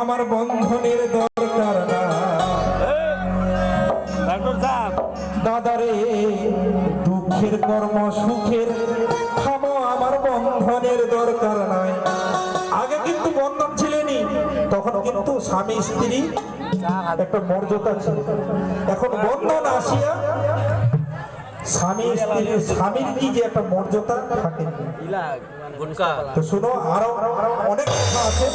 আমার বন্ধনের দরকার না। দাদারে দুঃখের কর্ম সুখের থামো আমার বন্ধনের দরকার নাই। আগে কিন্তু বন্ধন ছিলেনি তখন কিন্তু স্বামী স্ত্রী একটা মর্যাদা ছিল। এখন বন্ধন আসিয়া স্বামী স্ত্রী স্বামীর কি যে একটা মর্যাদা থাকে? গুটকা তো শোনো আরও অনেক কথা আছে।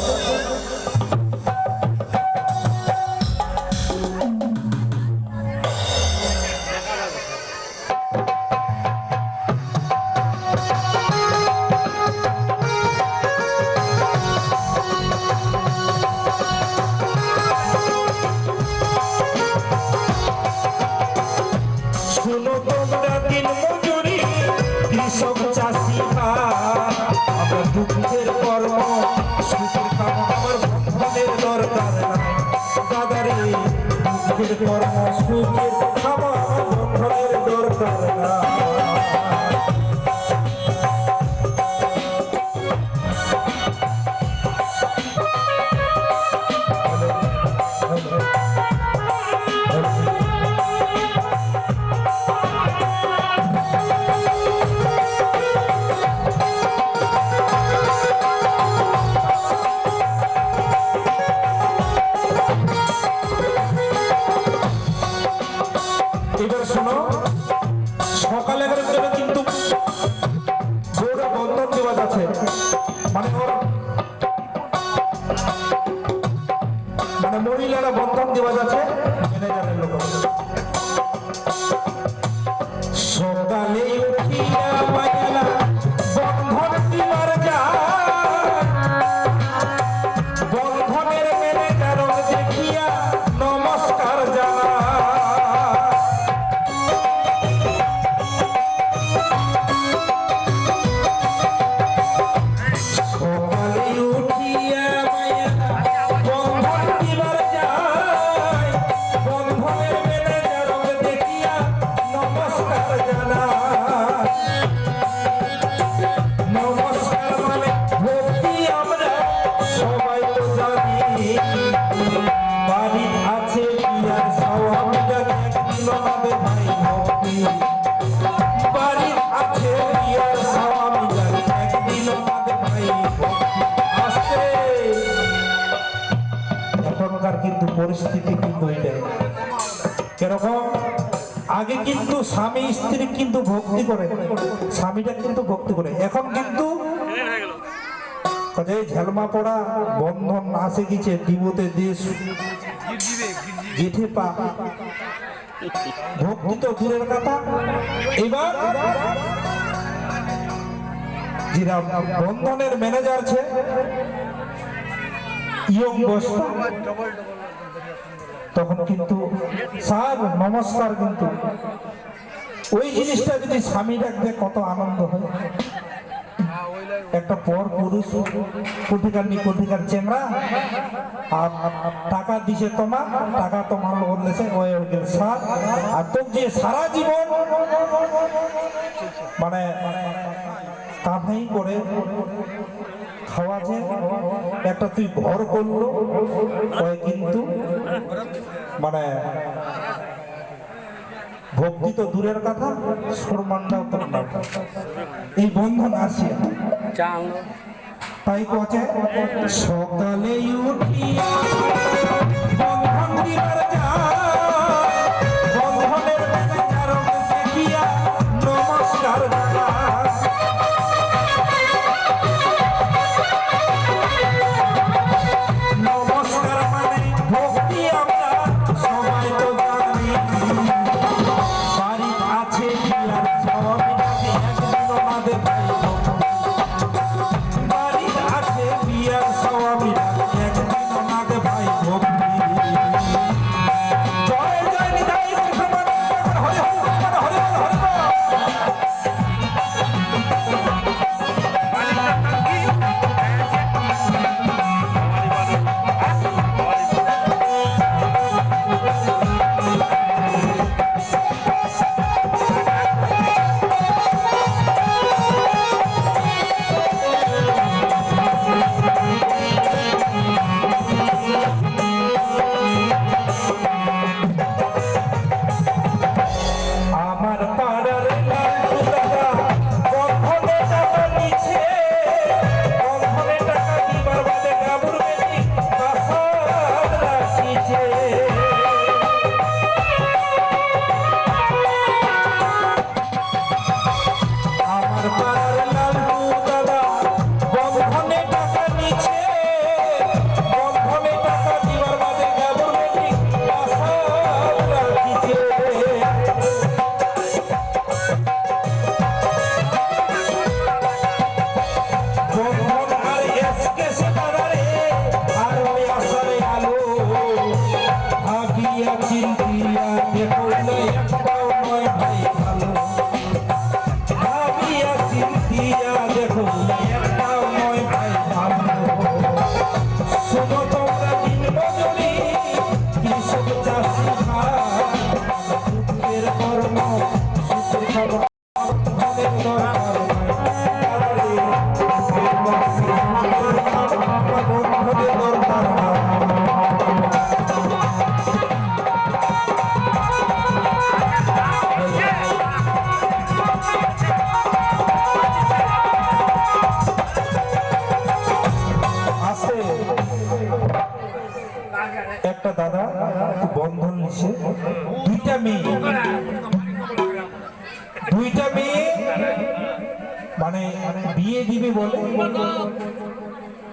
দুঃখের কর্ম সুখের এবার শোনো এখনকার কিন্তু পরিস্থিতি কিন্তু এটাই কীরকম? আগে কিন্তু স্বামী স্ত্রী কিন্তু ভক্তি করে। স্বামীটা কিন্তু ভক্তি করে। এখন কিন্তু ঝেলমা পড়া বন্ধন আসে গেছে দিবতে দেশ জেঠে পা। বন্ধনের ম্যানেজার আছে, ইয়ং তখন কিন্তু স্যার, নমস্কার কিন্তু। ওই জিনিসটা যদি স্বামী ডাকবে কত আনন্দ হয়। একটা পর পুরুষ কোটিকার নি কোটিকার চেংড়া আর টাকা দিছে তোমার, টাকা তোমার বললেছে ওই গেল স্যার আর তোকে যে সারা জীবন মানে কামাই করে খাওয়াছে। একটা তুই ঘর করল কিন্তু মানে ভক্তি তো দূরের কথা সম্মানটাও তো এই বন্ধন আসিয়া তাই পচে। সকালে উঠিয়া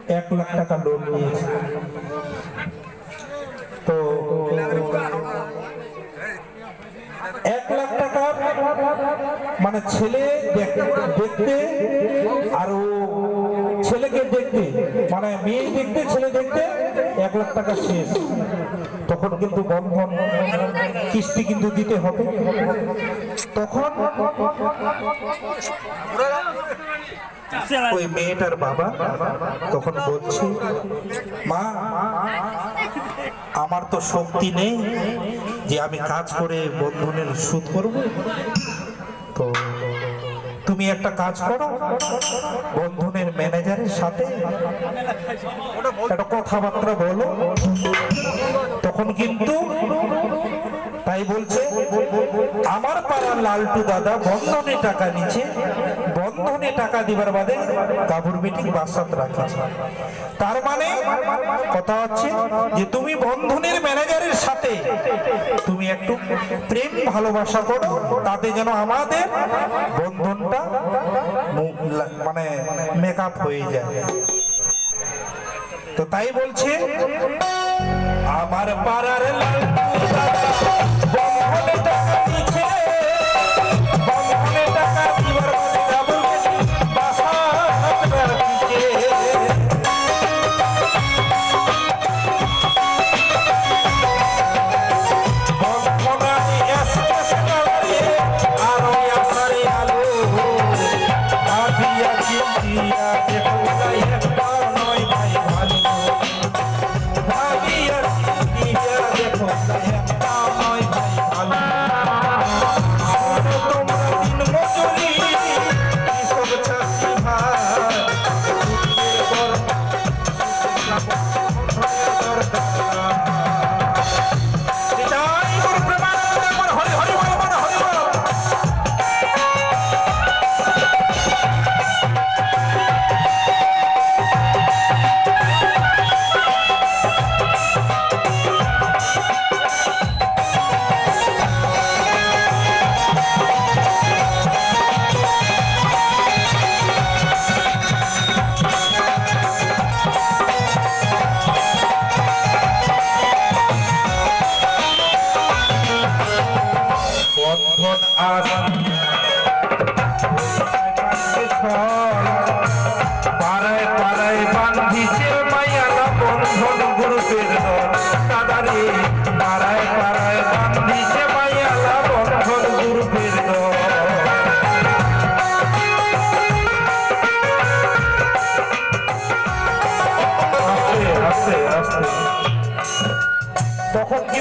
এক লাখ টাকা লোন নিয়েছে। তো এক লাখ টাকা মানে ছেলে দেখ- দেখতে আর ও ছেলেকে দেখতে মানে মেয়ে দেখতে, ছেলে দেখতে এক লাখ টাকা শেষ। তখন কিন্তু বন্ধন কিস্তি কিন্তু দিতে হবে। তখন ওই মেয়েটার বাবা তখন বলছে, মা, আমার তো শক্তি নেই যে আমি কাজ করে বন্ধনের সুদ করব। তো তুমি একটা কাজ করো বন্ধনের ম্যানেজারের সাথে একটা কথাবার্তা বলো। তখন কিন্তু তাই বলছে, আমার পাড়ার লালটু দাদা বন্ধনে টাকা নিচ্ছে বন্ধনে টাকা দিবার বাদে কাবুর মিটিং বাসাত রাখেছে। তার মানে কথা হচ্ছে যে তুমি বন্ধনের ম্যানেজারের সাথে তুমি একটু প্রেম ভালোবাসা করো, তাতে যেন আমাদের বন্ধনটা মানে মেকআপ হয়ে যায়। তো তাই বলছে, আমার পাড়ার দাদা বন্ধনে টাকা বন্ধন আসি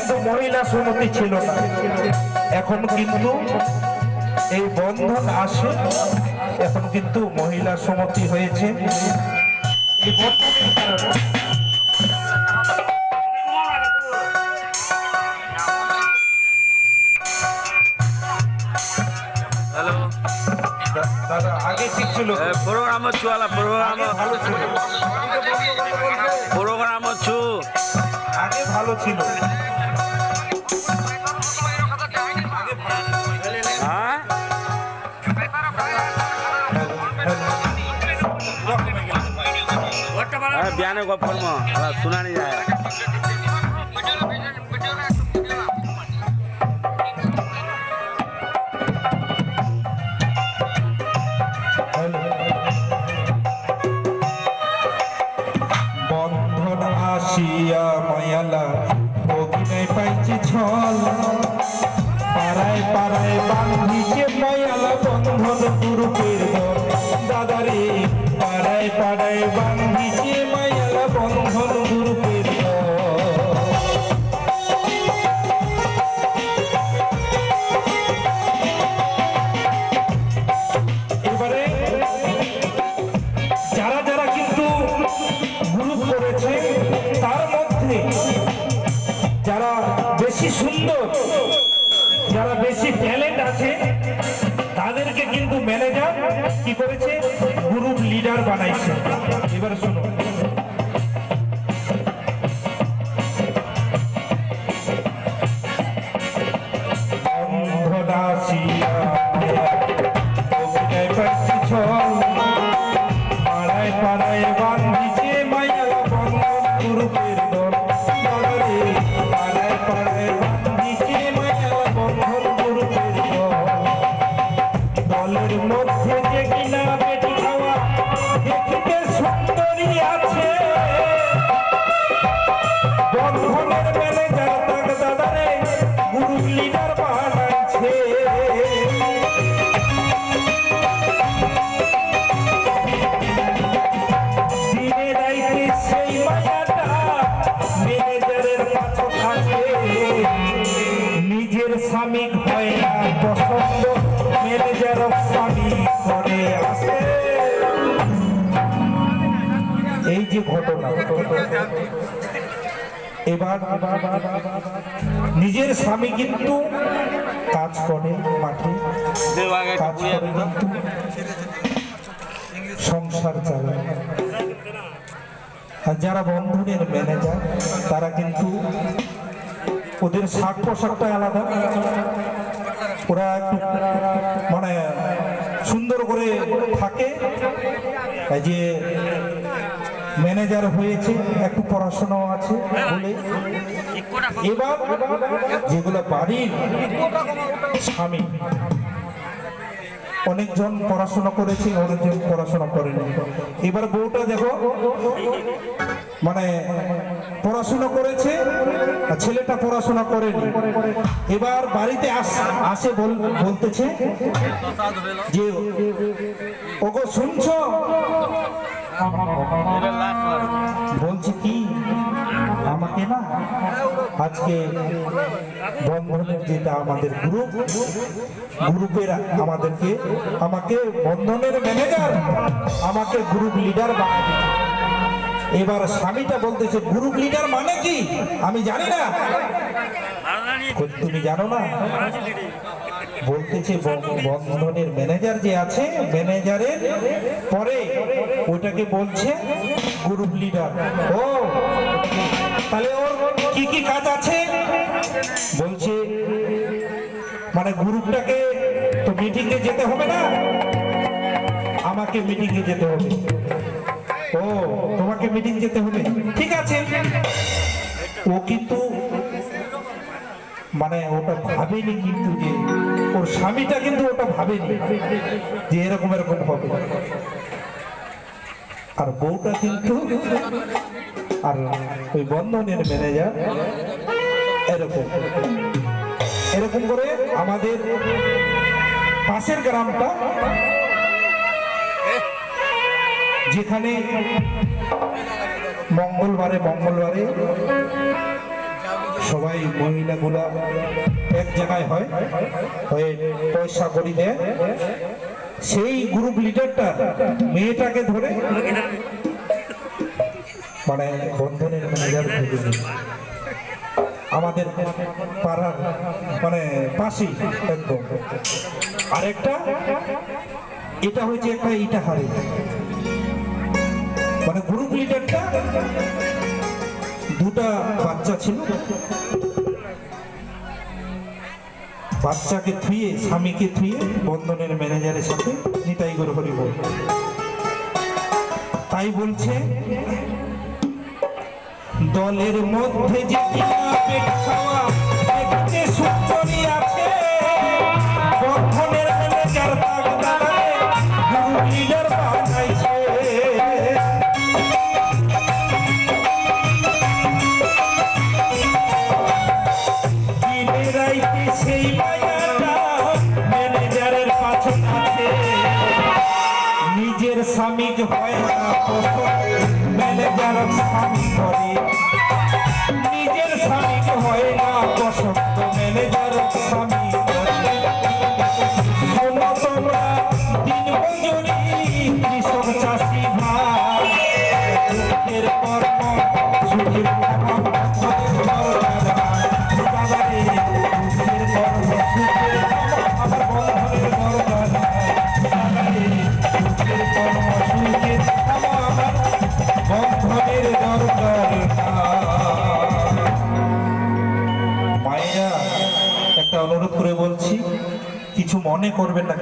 কিন্তু মহিলা সমিতি ছিল না। এখন কিন্তু এই বন্ধন আসে এখন কিন্তু মহিলা সমিতি হয়েছে। এই বন্ধনের কারণে? প্রোগ্রাম আলা প্রোগ্রাম প্রোগ্রাম আগে ভালো ছিল। বিয়ানে গপ করম শুনানি বানাইছে। এবার শুনো। সুন্দরী আছে। বন্ধনের ম্যানেজার যে ঘটনা, এবার নিজের স্বামী কিন্তু কাজ করে মাঠে, কাজ করে কিন্তু সংসার চালায় আর যারা বন্ধনের ম্যানেজার তারা কিন্তু ওদের শাক পোশাকটা আলাদা। ওরা মানে সুন্দর করে থাকে। যে ম্যানেজার হয়েছে, একটু পড়াশোনাও আছে বলে। এবার যেগুলো বাড়ির স্বামী, অনেকজন পড়াশোনা করেছে, অনেকজন পড়াশোনা করেনি। এবার বউটা দেখো মানে পড়াশোনা করেছে ছেলেটা পড়াশোনা করেনি। এবার বাড়িতে আস- আসে বল- বলতেছে যে, ওগো শুনছো? বলছি কি? আমাকে না আজকে বন্ধনের যেটা আমাদের গ্রুপ গ্রুপের আমাদেরকে আমাকে বন্ধনের ম্যানেজার আমাকে গ্রুপ লিডার দিল। এবার স্বামীটা বলতেছে গ্রুপ লিডার মানে কি? আমি জানি না। তুমি জানো না? বলতেছে বন্ধনের ম্যানেজার যে আছে, ম্যানেজারের পরে ওটাকে বলছে গ্রুপ লিডার। ও, তাহলে ওর কি কি কাজ আছে? বলছে মানে গ্রুপটাকে তো মিটিংয়ে যেতে হবে না? আমাকে মিটিংয়ে যেতে হবে। ও, তোমাকে মিটিং যেতে হবে। ঠিক আছে। ও কিন্তু মানে ওটা ভাবেনি কিন্তু যে ওর স্বামীটা কিন্তু ওটা ভাবেনি যে এরকম এরকম হবে। আর বউটা কিন্তু আর ওই বন্ধনের ম্যানেজার এরকম। এরকম করে আমাদের পাশের গ্রামটা যেখানে মঙ্গলবারে মঙ্গলবারে সবাই মহিলাগুলা এক জায়গায় হয়, হয়ে পয়সা করি দেয়। সেই গ্রুপ লিডারটা মেয়েটাকে ধরে মানে বন্ধনের ম্যানেজার আমাদের পাড়ার মানে পাশেই একদম। আরেকটা, এটা হয়েছে একটা ইটাহারে। মানে গ্রুপ লিডারটা দুটা বাচ্চা ছিল। বাচ্চাকে থুয়ে, স্বামীকে থুয়ে বন্ধনের ম্যানেজারের সাথে নিতাই করে হরি তাই বলছে, দলের মধ্যে যে খাওয়া হয় না। মেলে ম্যানেজার স্বামী করে মনে করবেন না